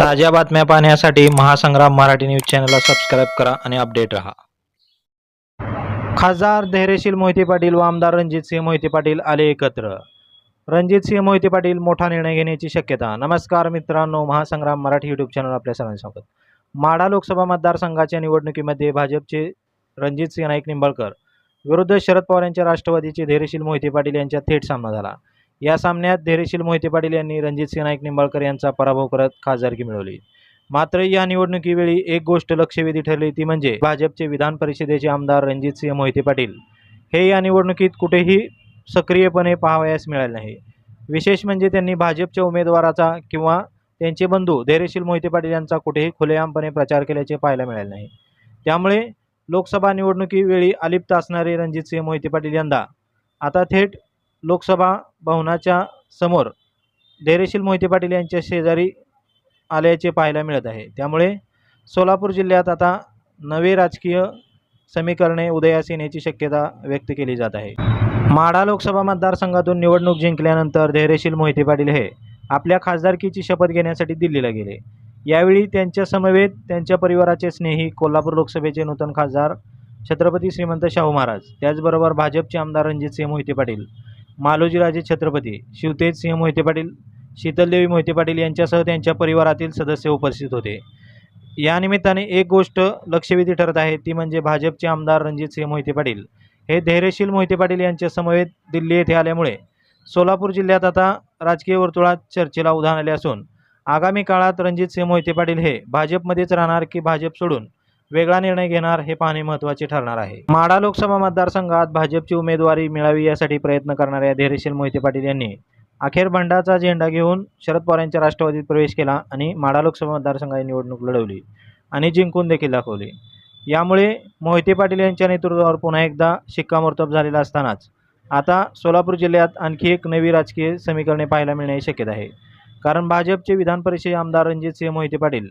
ताज्या बातम्या पाहण्यासाठी महासंग्राम मराठी न्यूज चॅनलला सबस्क्राईब करा आणि अपडेट रहा. खासदार धैर्यशील मोहिते पाटील व आमदार रणजितसिंह मोहिते पाटील आले एकत्र. रणजितसिंह मोहिते पाटील मोठा निर्णय घेण्याची शक्यता. नमस्कार मित्रांनो महासंग्राम मराठी यूट्यूब चॅनल आपल्या सरांनी स्वागत. माढा लोकसभा मतदारसंघाच्या निवडणुकीमध्ये भाजपचे रणजितसिंह नाईक निंबाळकर विरुद्ध शरद पवार यांच्या राष्ट्रवादीचे धैर्यशील मोहिते पाटील यांच्यात थेट सामना झाला. या सामन्यात धैर्यशील मोहिते पाटील यांनी रणजितसिंह नाईक निंबाळकर यांचा पराभव करत खासदारकी मिळवली. मात्र या निवडणुकीवेळी एक गोष्ट लक्षवेधी ठरली ती म्हणजे भाजपचे विधान परिषदेचे आमदार रणजितसिंह मोहिते पाटील. हे या निवडणुकीत कुठेही सक्रियपणे पाहावयास मिळाले नाही. विशेष म्हणजे त्यांनी भाजपच्या उमेदवाराचा किंवा त्यांचे बंधू धैर्यशील मोहिते पाटील यांचा कुठेही खुलेआमपणे प्रचार केल्याचे पाहायला मिळाले नाही. त्यामुळे लोकसभा निवडणुकीवेळी अलिप्त असणारे रणजितसिंह मोहिते पाटील यंदा. आता थेट लोकसभा भवनाच्या समोर धैर्यशील मोहिते पाटील यांच्या शेजारी आल्याचे पाहायला मिळत आहे. त्यामुळे सोलापूर जिल्ह्यात आता नवे राजकीय समीकरणे उदयास येण्याची शक्यता व्यक्त केली जात आहे. माढा लोकसभा मतदारसंघातून निवडणूक जिंकल्यानंतर धैर्यशील मोहिते पाटील हे आपल्या खासदारकीची शपथ घेण्यासाठी दिल्लीला गेले. यावेळी त्यांच्या समवेत त्यांच्या परिवाराचे स्नेही कोल्हापूर लोकसभेचे नूतन खासदार छत्रपती श्रीमंत शाहू महाराज त्याचबरोबर भाजपचे आमदार रणजितसिंह मोहिते पाटील मालोजीराजे छत्रपती शिवतेज सिंह मोहिते पाटील शीतलदेवी मोहिते पाटील यांच्यासह त्यांच्या परिवारातील सदस्य उपस्थित होते. या निमित्ताने एक गोष्ट लक्षवेधी ठरत आहे ती म्हणजे भाजपचे आमदार रणजितसिंह मोहिते पाटील. हे धैर्यशील मोहिते पाटील यांच्या समवेत दिल्ली येथे आल्यामुळे सोलापूर जिल्ह्यात आता राजकीय वर्तुळात चर्चेला उधाण आले असून आगामी काळात रणजितसिंह मोहिते पाटील हे भाजपमध्येच राहणार की भाजप सोडून वेगळा निर्णय घेणार हे पाहणे महत्त्वाचे ठरणार आहे. माढा लोकसभा मतदारसंघात भाजपची उमेदवारी मिळावी यासाठी प्रयत्न करणाऱ्या धैर्यशील मोहिते पाटील यांनी अखेर भंडाचा झेंडा घेऊन शरद पवार यांच्या राष्ट्रवादीत प्रवेश केला आणि माढा लोकसभा मतदारसंघाची निवडणूक लढवली आणि जिंकून देखील दाखवली. यामुळे मोहिते पाटील यांच्या नेतृत्वावर पुन्हा एकदा शिक्कामोर्तब झालेला असतानाच आता सोलापूर जिल्ह्यात आणखी एक नवी राजकीय समीकरणे पाहायला मिळण्याची शक्यता आहे. कारण भाजपचे विधान परिषद आमदार रणजितसिंह मोहिते पाटील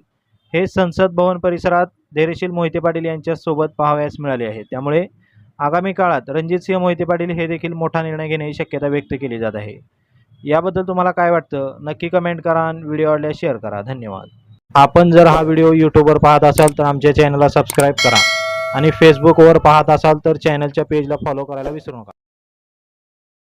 हे संसद भवन परिसरात धैर्यशील मोहिते पाटील यांच्यासोबत पाहावयास मिळाले आहे. त्यामुळे आगामी काळात रणजितसिंह मोहिते पाटील हे देखील मोठा निर्णय घेण्याची शक्यता व्यक्त केली जात आहे. याबद्दल तुम्हाला काय वाटतं? नक्की कमेंट करा आणि व्हिडिओ आवडल्यास शेअर करा. धन्यवाद. आपण जर हा व्हिडिओ यूट्यूबवर पाहत असाल तर आमच्या चॅनलला सबस्क्राईब करा आणि फेसबुकवर पाहत असाल तर चॅनलच्या पेजला फॉलो करायला विसरू नका.